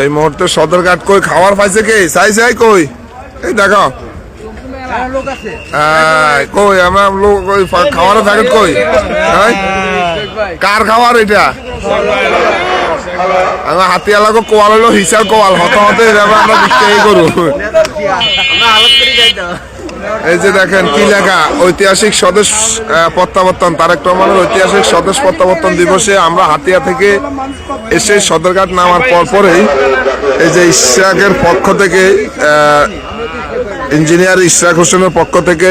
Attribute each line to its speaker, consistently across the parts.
Speaker 1: এই মুহূর্তে সদরঘাট কই খাবার পাইছে কে? চাই চাই কই? এই দেখো। কই আমার লোক কই? প্যাকেট? কার খাবার এটা? আমার হাতিয়া লাগো কোয়াল হলো হিসাব কোয়াল হত হতে আমরা করু। এই যে দেখেন কি লেখা? ঐতিহাসিক স্বদেশ প্রত্যাবর্তন। তারেক রহমানের ঐতিহাসিক স্বদেশ প্রত্যাবর্তন দিবসে আমরা হাতিয়া থেকে এসে সদরঘাট নামার পর পরেই এই যে ইশরাকের পক্ষ থেকে ইঞ্জিনিয়ার ইশরাক হোসেনের পক্ষ থেকে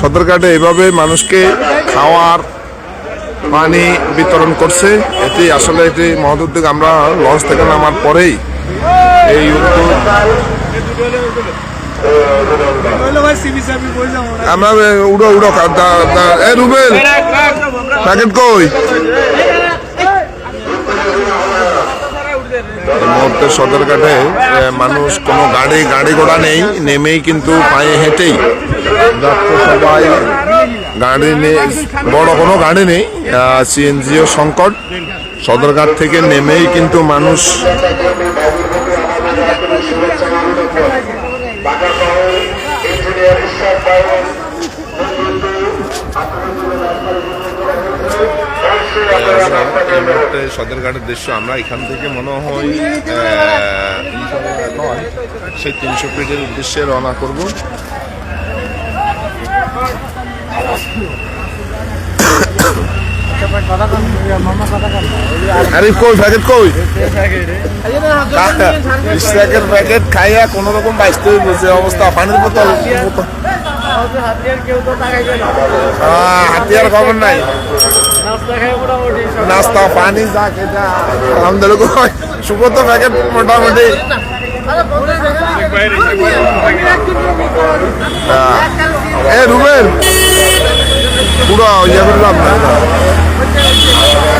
Speaker 1: সদরঘাটে এভাবে মানুষকে খাওয়ার পানি বিতরণ করছে। এটি আসলে এটি উদ্যোগ। আমরা লঞ্চ থেকে নামার পরেই এই উদ্যোগ আমরা উড়ো উড়ো এ, রুবেল, প্যাকেট কই? মুহূর্তে সদরঘাটে মানুষ কোনো গাড়ি গাড়ি ঘোড়া নেই, নেমেই কিন্তু পায়ে হেঁটেই। সবাই গাড়ি নেই বড় কোনো গাড়ি নেই সিএনজিও সংকট। সদরঘাট থেকে নেমেই কিন্তু মানুষ এই ঘাটের দৃশ্য আমরা এখান থেকে মনে হয় সেই তিনশো ফিটের উদ্দেশ্যে রওনা করব। খাইয়া হাতিয়ার খবর নাই। নাস্তা পানি যা খেটা প্যাকেট মোটামুটি। এ রুবেল। পুরো ইয়ে করলাম না Yeah.